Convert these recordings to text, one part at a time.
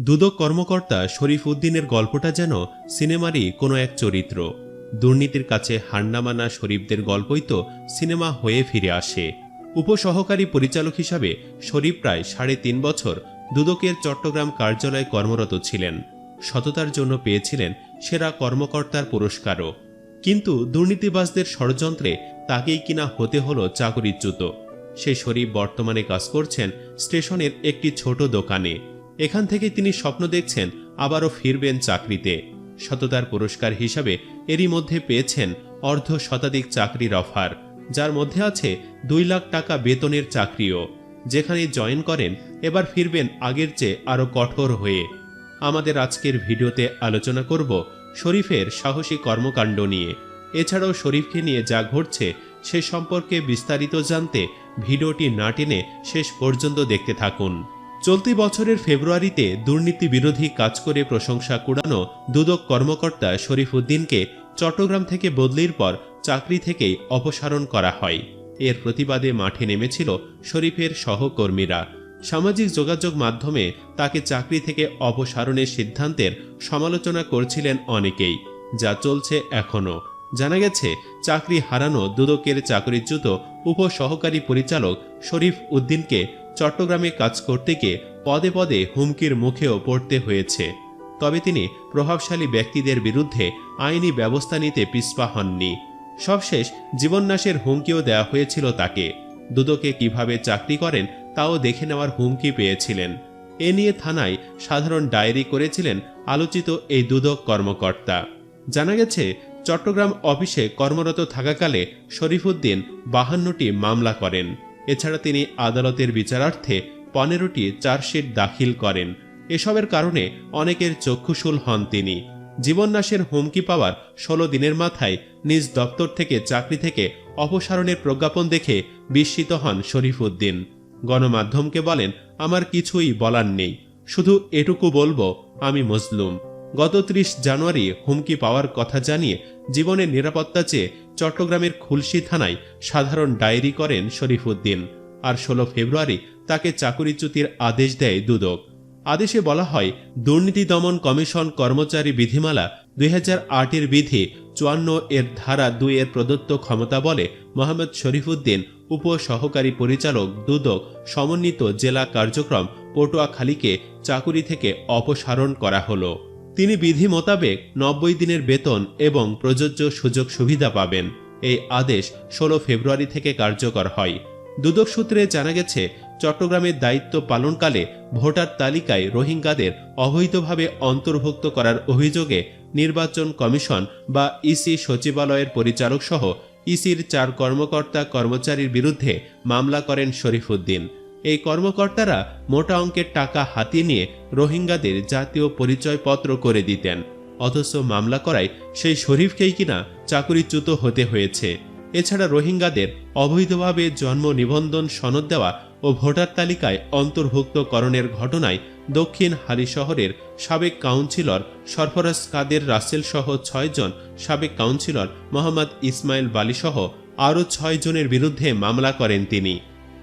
দুদক কর্মকর্তা শরীফ উদ্দিনের গল্পটা যেন সিনেমারই কোনো এক চরিত্র। দুর্নীতির কাছে হান্নামানা শরীফদের গল্পই তো সিনেমা হয়ে ফিরে আসে। উপসহকারী পরিচালক হিসাবে শরীফ প্রায় সাড়ে তিন বছর দুদকের চট্টগ্রাম কার্যালয়ে কর্মরত ছিলেন। সততার জন্য পেয়েছিলেন সেরা কর্মকর্তার পুরস্কারও। কিন্তু দুর্নীতিবাজদের ষড়যন্ত্রে তাকেই কিনা হতে হলো চাকরিচ্যুত। সে শরীফ বর্তমানে কাজ করছেন স্টেশনের একটি ছোট দোকানে। এখান থেকে তিনি স্বপ্ন দেখছেন, আবারও ফিরবেন চাকরিতে। সততার পুরস্কার হিসাবে এরই মধ্যে পেয়েছেন অর্ধ শতাধিক চাকরির অফার, যার মধ্যে আছে দুই লাখ টাকা বেতনের চাকরিও। যেখানে জয়েন করেন, এবার ফিরবেন আগের চেয়ে আরও কঠোর হয়ে। আমাদের আজকের ভিডিওতে আলোচনা করব শরীফের সাহসী কর্মকাণ্ড নিয়ে। এছাড়াও শরীফকে নিয়ে যা ঘটছে, সে সম্পর্কে বিস্তারিত জানতে ভিডিওটি না টেনে শেষ পর্যন্ত দেখতে থাকুন। চলতি বছরের ফেব্রুয়ারিতে দুর্নীতি বিরোধী কাজ করে প্রশংসা কুড়ানো দুদক কর্মকর্তা শরীফ উদ্দিনকে চট্টগ্রাম থেকে বদলির পর চাকরি থেকেই অপসারণ করা হয়। এর প্রতিবাদে মাঠে নেমেছিল শরীফের সহকর্মীরা। সামাজিক যোগাযোগ মাধ্যমে তাকে চাকরি থেকে অপসারণের সিদ্ধান্তের সমালোচনা করছিলেন অনেকেই, যা চলছে এখনও। জানা গেছে, চাকরি হারানো দুদকের চাকরিচ্যুত উপসহকারী পরিচালক শরীফ উদ্দিনকে চট্টগ্রামে কাজ করতে গিয়ে পদে পদে হুমকির মুখেও পড়তে হয়েছে। তবে তিনি প্রভাবশালী ব্যক্তিদের বিরুদ্ধে আইনি ব্যবস্থা নিতে পিছপা হননি। সবশেষ জীবননাশের হুমকিও দেওয়া হয়েছিল তাকে। দুদকে কীভাবে চাকরি করেন তাও দেখে নেওয়ার হুমকি পেয়েছিলেন। এ নিয়ে থানায় সাধারণ ডায়েরি করেছিলেন আলোচিত এই দুদক কর্মকর্তা। জানা গেছে, চট্টগ্রাম অফিসে কর্মরত থাকাকালে শরীফুদ্দিন বাহান্নটি মামলা করেন। এছাড়া তিনি আদালতের বিচারার্থে পনেরোটি চার্জশিট দাখিল করেন। এসবের কারণে অনেকের চক্ষুশূল হন তিনি। জীবননাশের হুমকি পাওয়ার ষোলো দিনের মাথায় নিজ দপ্তর থেকে চাকরি থেকে অপসারণের প্রজ্ঞাপন দেখে বিস্মিত হন শরীফুদ্দিন গণমাধ্যমকে বলেন, আমার কিছুই বলার নেই। শুধু এটুকু বলব, আমি মজলুম। গত ত্রিশ জানুয়ারি হুমকি পাওয়ার কথা জানিয়ে জীবনের নিরাপত্তা চেয়ে চট্টগ্রামের খুলশি থানায় সাধারণ ডায়েরি করেন শরীফুদ্দিন আর ষোলো ফেব্রুয়ারি তাকে চাকুরিচ্যুতির আদেশ দেয় দুদক। আদেশে বলা হয়, দুর্নীতি দমন কমিশন কর্মচারী বিধিমালা দুই এর বিধি চুয়ান্ন এর ধারা দুই এর প্রদত্ত ক্ষমতা বলে মোহাম্মদ শরীফুদ্দিন উপ সহকারী পরিচালক দুদক সমন্বিত জেলা কার্যক্রম পটুয়াখালীকে চাকুরি থেকে অপসারণ করা হলো। তিনি বিধি মোতাবেক নব্বই দিনের বেতন এবং প্রযোজ্য সুযোগ সুবিধা পাবেন। এই আদেশ ষোলো ফেব্রুয়ারি থেকে কার্যকর হয়। দুদক সূত্রে জানা গেছে, চট্টগ্রামের দায়িত্ব পালনকালে ভোটার তালিকায় রোহিঙ্গাদের অবৈধভাবে অন্তর্ভুক্ত করার অভিযোগে নির্বাচন কমিশন বা ইসি সচিবালয়ের পরিচালক সহ ইসির চার কর্মকর্তা কর্মচারীর বিরুদ্ধে মামলা করেন শরীফুদ্দিন। এই কর্মকর্তারা মোটা অঙ্কের টাকা হাতিয়ে নিয়ে রোহিঙ্গাদের জাতীয় পরিচয়পত্র করে দিতেন। অথচ মামলা করায় সেই শরীফকেই কিনা চাকুরিচ্যুত হতে হয়েছে। এছাড়া রোহিঙ্গাদের অবৈধভাবে জন্ম নিবন্ধন সনদ দেওয়া ও ভোটার তালিকায় অন্তর্ভুক্তকরণের ঘটনায় দক্ষিণ হালি শহরের সাবেক কাউন্সিলর সরফরাজ কাদের রাসেল সহ ছয়জন সাবেক কাউন্সিলর মোহাম্মদ ইসমাইল বালিসহ আরও ছয় জনের বিরুদ্ধে মামলা করেন তিনি।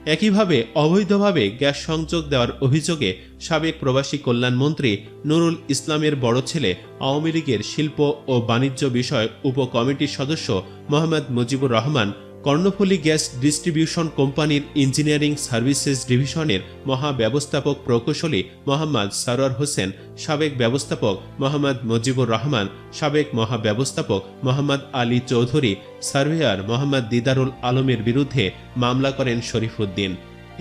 একইভাবে অবৈধভাবে গ্যাস সংযোগ দেওয়ার অভিযোগে সাবেক প্রবাসী কল্যাণমন্ত্রী নুরুল ইসলামের বড় ছেলে, আওয়ামী লীগের শিল্প ও বাণিজ্য বিষয়ক উপকমিটির সদস্য মোহাম্মদ মুজিবুর রহমান কর্ণফুলী গ্যাস ডিস্ট্রিবিউশন কোম্পানির ইঞ্জিনিয়ারিং সার্ভিসেস ডিভিশনের মহাব্যবস্থাপক প্রকৌশলী মোহাম্মদ সারোয়ার হোসেন, সাবেক ব্যবস্থাপক মোহাম্মদ মুজিবুর রহমান, সাবেক মহাব্যবস্থাপক মোহাম্মদ আলী চৌধুরী, সার্ভেয়ার মোহাম্মদ দিদারুল আলমের বিরুদ্ধে মামলা করেন শরীফুদ্দিন।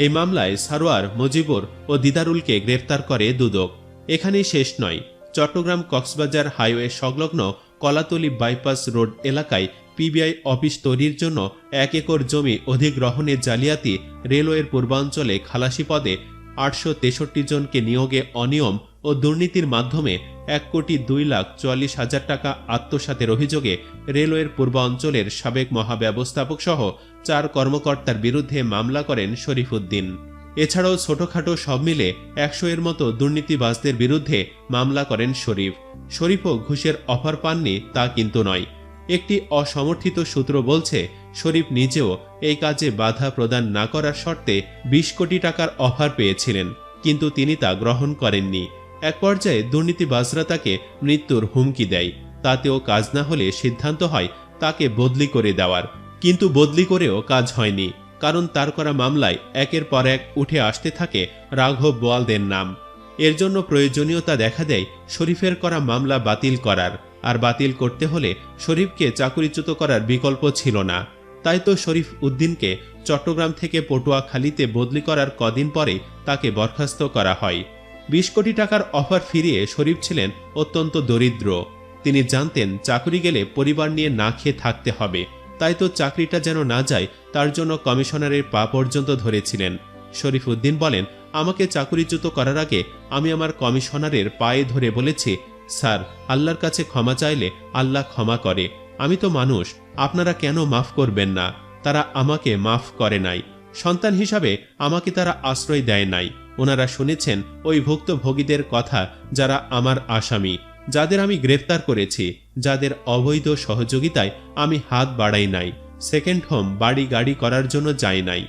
এই মামলায় সারোয়ার, মজিবুর ও দিদারুলকে গ্রেফতার করে দুদক। এখানেই শেষ নয়। চট্টগ্রাম কক্সবাজার হাইওয়ে সংলগ্ন কলাতলি বাইপাস রোড এলাকায় পিবিআই অফিস তৈরির জন্য এক একর জমি অধিগ্রহণের জালিয়াতি রেলওয়ের পূর্বাঞ্চলে খালাসি পদে আটশো তেষট্টি জনকে নিয়োগে অনিয়ম ও দুর্নীতির মাধ্যমে এক কোটি দুই লাখ চুয়াল্লিশ হাজার টাকা আত্মসাতের অভিযোগে রেলওয়ের পূর্বাঞ্চলের সাবেক মহাব্যবস্থাপক সহ চার কর্মকর্তার বিরুদ্ধে মামলা করেন শরীফ উদ্দিন। এছাড়াও ছোটখাটো সব মিলে একশো এর মতো দুর্নীতিবাজদের বিরুদ্ধে মামলা করেন শরীফ। শরীফও ঘুষের অফার পাননি তা কিন্তু নয়। একটি অসমর্থিত সূত্র বলছে, শরীফ নিজেও এই কাজে বাধা প্রদান না করার শর্তে বিশ কোটি টাকার অফার পেয়েছিলেন, কিন্তু তিনি তা গ্রহণ করেননি। এক পর্যায়ে দুর্নীতিবাজরা তাকে মৃত্যুর হুমকি দেয়। তাতেও কাজ না হলে সিদ্ধান্ত হয় তাকে বদলি করে দেওয়ার। কিন্তু বদলি করেও কাজ হয়নি, কারণ তার করা মামলায় একের পর এক উঠে আসতে থাকে রাঘব বোয়ালদের নাম। এর জন্য প্রয়োজনীয়তা দেখা দেয় শরীফের করা মামলা বাতিল করার। আর বাতিল করতে হলে শরীফকে চাকুরিচ্যুত করার বিকল্প ছিল না। তাই তো শরীফ উদ্দিনকে চট্টগ্রাম থেকে পটুয়াখালীতে বদলি করার কদিন পরে তাকে বরখাস্ত করা হয়। বিশ কোটি টাকার অফার ফিরিয়ে শরীফ ছিলেন অত্যন্ত দরিদ্র। তিনি জানতেন চাকরি গেলে পরিবার নিয়ে না খেয়ে থাকতে হবে। তাই তো চাকরিটা যেন না যায়, তার জন্য কমিশনারের পা পর্যন্ত ধরেছিলেন। শরীফ উদ্দিন বলেন, আমাকে চাকুরিচ্যুত করার আগে আমি আমার কমিশনারের পায়ে ধরে বলেছি স্যার, আল্লাহর কাছে ক্ষমা চাইলে আল্লাহ ক্ষমা করে। আমি তো মানুষ, আপনারা কেন মাফ করবেন না? তারা আমাকে মাফ করে নাই। সন্তান হিসাবে আমাকে তারা আশ্রয় দেয় নাই। ওনারা শুনেছেন ওই ভুক্তভোগীদের কথা যারা আমার আসামি, যাদের আমি গ্রেফতার করেছি, যাদের অবৈধ সহযোগিতায় আমি হাত বাড়াই নাই সেকেন্ড হোম বাড়ি গাড়ি করার জন্য যাই নাই।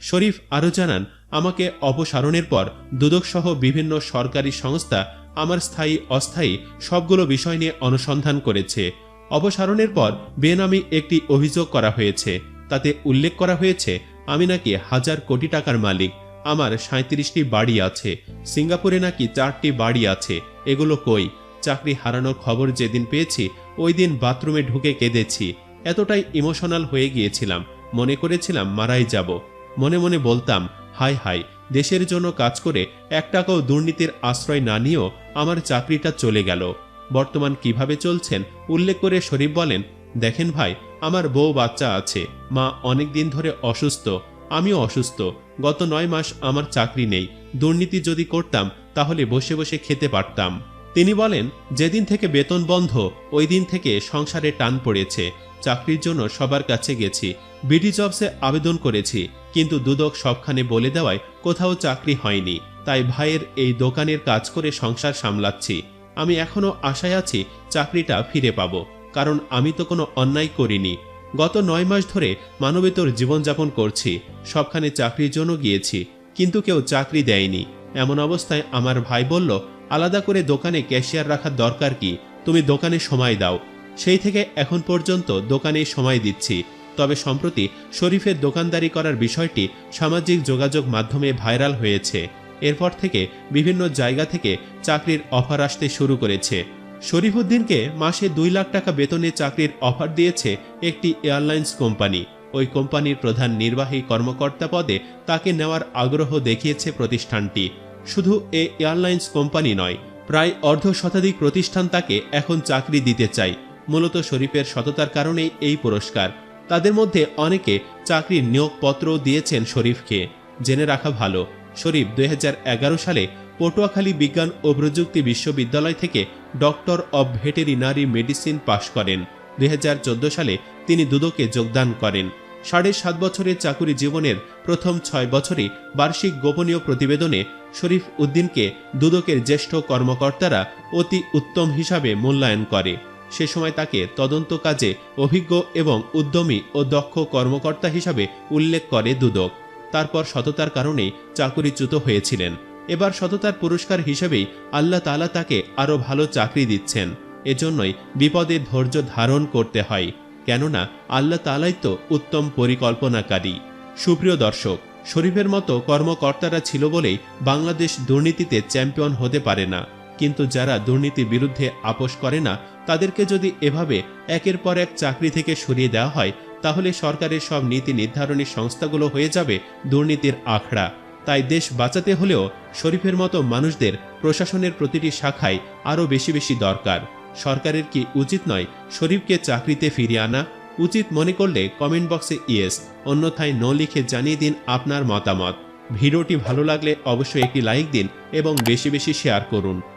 শরীফ আরও জানান, আমাকে অপসারণের পর দুদকসহ বিভিন্ন সরকারি সংস্থা আমার স্থায়ী, অস্থায়ী সবগুলো বিষয় নিয়ে অনুসন্ধান করেছে। অপসারণের পর বেনামি একটি অভিযোগ করা হয়েছে। তাতে উল্লেখ করা হয়েছে, আমি নাকি হাজার কোটি টাকার মালিক। আমার সাঁত্রিশটি বাড়ি আছে। সিঙ্গাপুরে নাকি চারটি বাড়ি আছে। এগুলো কই? চাকরি হারানোর খবর যেদিন পেয়েছি, ওই দিন বাথরুমে ঢুকে কেঁদেছি। এতটাই ইমোশনাল হয়ে গিয়েছিলাম। মনে করেছিলাম মারাই যাব। মনে মনে বলতাম হাই হাই দেশের জন্য কাজ করে এক টাকাও দুর্নীতির আশ্রয় না নিয়েও আমার চাকরিটা চলে গেল। বর্তমান কীভাবে চলছেন? উল্লেখ করে শরীফ বলেন, দেখেন ভাই, আমার বউ বাচ্চা আছে। মা অনেক দিন ধরে অসুস্থ। আমিও অসুস্থ। গত নয় মাস আমার চাকরি নেই। দুর্নীতি যদি করতাম, তাহলে বসে বসে খেতে পারতাম। তিনি বলেন, যেদিন থেকে বেতন বন্ধ, ওই দিন থেকে সংসারে টান পড়েছে। চাকরির জন্য সবার কাছে গেছি। বিডি জবসে আবেদন করেছি। কিন্তু দুদক সবখানে বলে দেওয়ায় কোথাও চাকরি হয়নি, তাই ভাইয়ের এই দোকানের কাজ করে সংসার সামলাচ্ছি। আমি এখনও আশায় আছি চাকরিটা ফিরে পাব, কারণ আমি তো কোনো অন্যায় করিনি। গত নয় মাস ধরে মানবেতর জীবনযাপন করছি, সবখানে চাকরির জন্য গিয়েছি, কিন্তু কেউ চাকরি দেয়নি। এমন অবস্থায় আমার ভাই বলল, আলাদা করে দোকানে ক্যাশিয়ার রাখার দরকার কি? তুমি দোকানে সময় দাও। সেই থেকে এখন পর্যন্ত দোকানে সময় দিচ্ছি। তবে সম্প্রতি শরীফের দোকানদারি করার বিষয়টি সামাজিক যোগাযোগ মাধ্যমে ভাইরাল হয়েছে। এরপর থেকে বিভিন্ন জায়গা থেকে চাকরির অফার আসতে শুরু করেছে। শরীফুদ্দিনকে মাসে দুই লাখ টাকা বেতনে চাকরির অফার দিয়েছে একটি এয়ারলাইন্স কোম্পানি। ওই কোম্পানির প্রধান নির্বাহী কর্মকর্তা পদে তাকে নেওয়ার আগ্রহ দেখিয়েছে প্রতিষ্ঠানটি। শুধু এ এয়ারলাইন্স কোম্পানি নয়, প্রায় অর্ধ শতাধিক প্রতিষ্ঠান তাকে এখন চাকরি দিতে চায়। মূলত শরীফের সততার কারণেই এই পুরস্কার। তাদের মধ্যে অনেকে চাকরির নিয়োগপত্র দিয়েছেন শরীফকে। জেনে রাখা ভালো, শরীফ দুই হাজার এগারো সালে পটুয়াখালী বিজ্ঞান ও প্রযুক্তি বিশ্ববিদ্যালয় থেকে ডক্টর অব ভেটেরিনারি মেডিসিন পাশ করেন। দুই হাজার চোদ্দ সালে তিনি দুদকে যোগদান করেন। সাড়ে সাত বছরের চাকুরি জীবনের প্রথম ছয় বছরে বার্ষিক গোপনীয় প্রতিবেদনে শরীফ উদ্দিনকে দুদকের জ্যেষ্ঠ কর্মকর্তারা অতি উত্তম হিসাবে মূল্যায়ন করে। সে সময় তাকে তদন্ত কাজে অভিজ্ঞ এবং উদ্যমী ও দক্ষ কর্মকর্তা হিসাবে উল্লেখ করে দুদক। তারপর সততার কারণেই চাকুরিচ্যুত হয়েছিলেন। এবার সততার পুরস্কার হিসেবেই আল্লাহ তালা তাকে আরও ভালো চাকরি দিচ্ছেন। এজন্যই বিপদে ধৈর্য ধারণ করতে হয়। কেননা আল্লাহ তালাই তো উত্তম পরিকল্পনাকারী। সুপ্রিয় দর্শক, শরীফের মতো কর্মকর্তারা ছিল বলেই বাংলাদেশ দুর্নীতিতে চ্যাম্পিয়ন হতে পারে না। কিন্তু যারা দুর্নীতির বিরুদ্ধে আপোষ করে না তাদেরকে যদি এভাবে একের পর এক চাকরি থেকে সরিয়ে দেওয়া হয়, তাহলে সরকারের সব নীতি নির্ধারণী সংস্থাগুলো হয়ে যাবে দুর্নীতির আখড়া। তাই দেশ বাঁচাতে হলেও শরীফের মতো মানুষদের প্রশাসনের প্রতিটি শাখায় আরও বেশি বেশি দরকার। সরকারের কি উচিত নয় শরীফকে চাকরিতে ফিরিয়ে আনা? উচিত মনে করলে কমেন্ট বক্সে ইয়েস, অন্যথায় ন লিখে জানিয়ে দিন আপনার মতামত। ভিডিওটি ভালো লাগলে অবশ্যই একটি লাইক দিন এবং বেশি বেশি শেয়ার করুন।